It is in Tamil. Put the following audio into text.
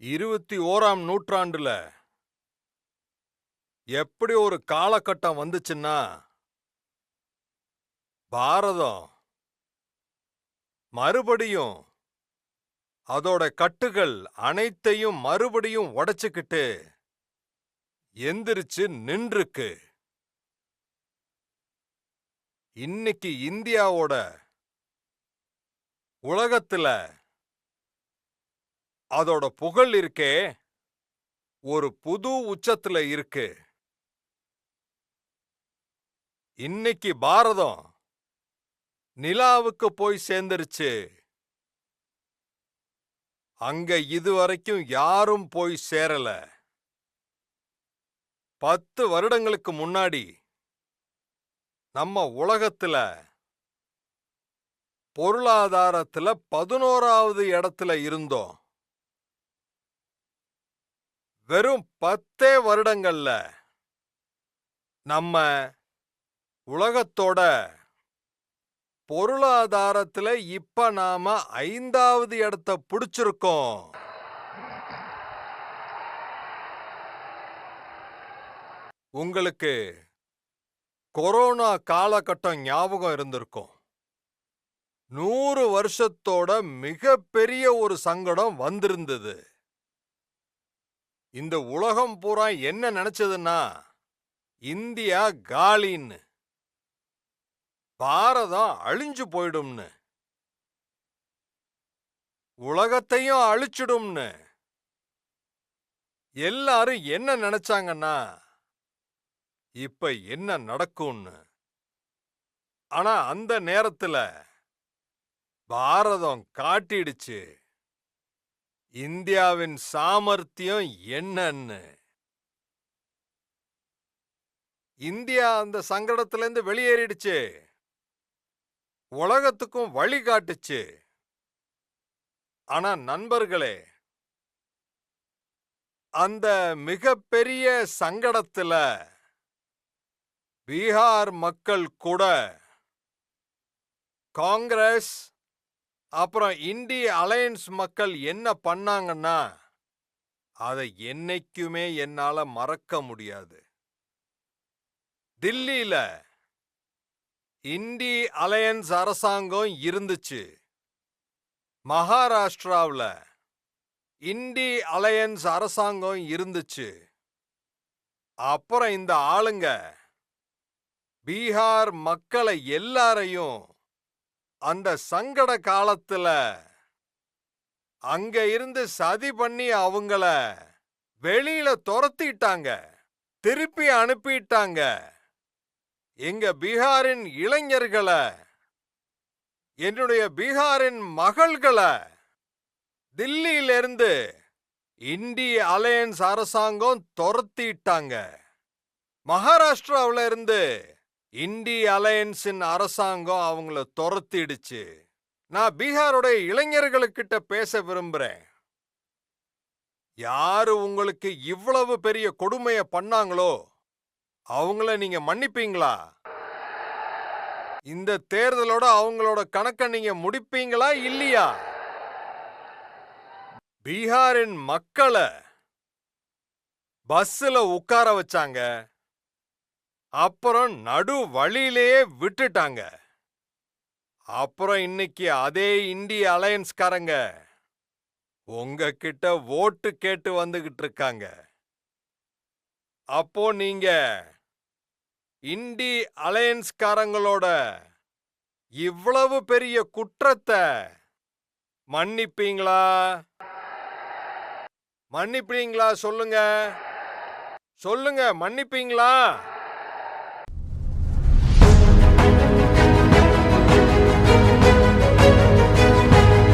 இருபத்தி ஓராம் நூற்றாண்டுல எப்படி ஒரு காலகட்டம் வந்துச்சுன்னா பாரதம் மறுபடியும் அதோட கட்டுகள் அனைத்தையும் மறுபடியும் உடைச்சுக்கிட்டு எந்திரிச்சு நின்றுக்கு. இன்னைக்கு இந்தியாவோட உலகத்துல அதோட புகழ் இருக்கே ஒரு புது உச்சத்துல இருக்கு. இன்னைக்கு பாரதம் நிலாவுக்கு போய் சேர்ந்துருச்சு. அங்க இதுவரைக்கும் யாரும் போய் சேரல. பத்து வருடங்களுக்கு முன்னாடி நம்ம உலகத்துல பொருளாதாரத்துல பதினோராவது இடத்துல இருந்தோம். வெறும் பத்தே வருடங்கள்ல நம்ம உலகத்தோட பொருளாதாரத்துல இப்ப நாம ஐந்தாவது இடத்த பிடிச்சிருக்கோம். உங்களுக்கு கொரோனா காலகட்டம் ஞாபகம் இருந்திருக்கும். நூறு வருஷத்தோட மிகப்பெரிய ஒரு சங்கடம் வந்திருந்தது. இந்த உலகம் பூரா என்ன நினைச்சதுன்னா இந்தியா காலின்னு. பாரதம் அழிஞ்சு போயிடும்னு. உலகத்தையும் அழிச்சிடும்னு. எல்லாரும் என்ன நினைச்சாங்கன்னா இப்ப என்ன நடக்கும்னு. ஆனா அந்த நேரத்துல பாரதம் காட்டிடுச்சு. இந்தியாவின் சாமர்த்தியம் என்னன்னு. இந்தியா அந்த சங்கடத்திலேருந்து வெளியேறிடுச்சு. உலகத்துக்கும் வழி காட்டுச்சு. ஆனா நண்பர்களே அந்த மிகப்பெரிய சங்கடத்துல பீகார் மக்கள் கூட காங்கிரஸ் அப்புறம் இண்டி அலையன்ஸ் மக்கள் என்ன பண்ணாங்கன்னா அதை என்னைக்குமே என்னால மறக்க முடியாது. தில்லியில இண்டி அலையன்ஸ் அரசாங்கம் இருந்துச்சு. மகாராஷ்டிராவில் இண்டி அலையன்ஸ் அரசாங்கம் இருந்துச்சு. அப்புறம் இந்த ஆளுங்க பீகார் மக்களை எல்லாரையும் அந்த சங்கட காலத்துல அங்க இருந்து சதி பண்ணி அவங்கள வெளியில துரத்திட்டாங்க. திருப்பி அனுப்பிட்டாங்க. எங்க பீகாரின் இளைஞர்களை என்னுடைய பீகாரின் மகள்களை தில்லியிலிருந்து இண்டி அலையன்ஸ் அரசாங்கம் துரத்திட்டாங்க. மகாராஷ்டிராவில இருந்து இண்டி அலையன்ஸின் அரசாங்கம் அவங்கள துரத்திடுச்சு. நான் பீகாரோட இளைஞர்களுக்கிட்ட பேச விரும்புறேன். யாரு உங்களுக்கு இவ்வளவு பெரிய கொடுமைய பண்ணாங்களோ அவங்கள நீங்க மன்னிப்பீங்களா? இந்த தேர்தலோட அவங்களோட கணக்க நீங்க முடிப்பீங்களா இல்லையா? பீகாரின் மக்களை பஸ்ஸில் உட்கார வச்சாங்க. அப்புறம் நடு வழியிலேயே விட்டுட்டாங்க. அப்புறம் இன்னைக்கு அதே இந்திய அலையன்ஸ்காரங்க உங்ககிட்ட ஓட்டு கேட்டு வந்துகிட்டு இருக்காங்க. அப்போ நீங்க இண்டி அலையன்ஸ்காரங்களோட இவ்வளவு பெரிய குற்றத்தை மன்னிப்பீங்களா? மன்னிப்பீங்களா சொல்லுங்க? சொல்லுங்க மன்னிப்பீங்களா?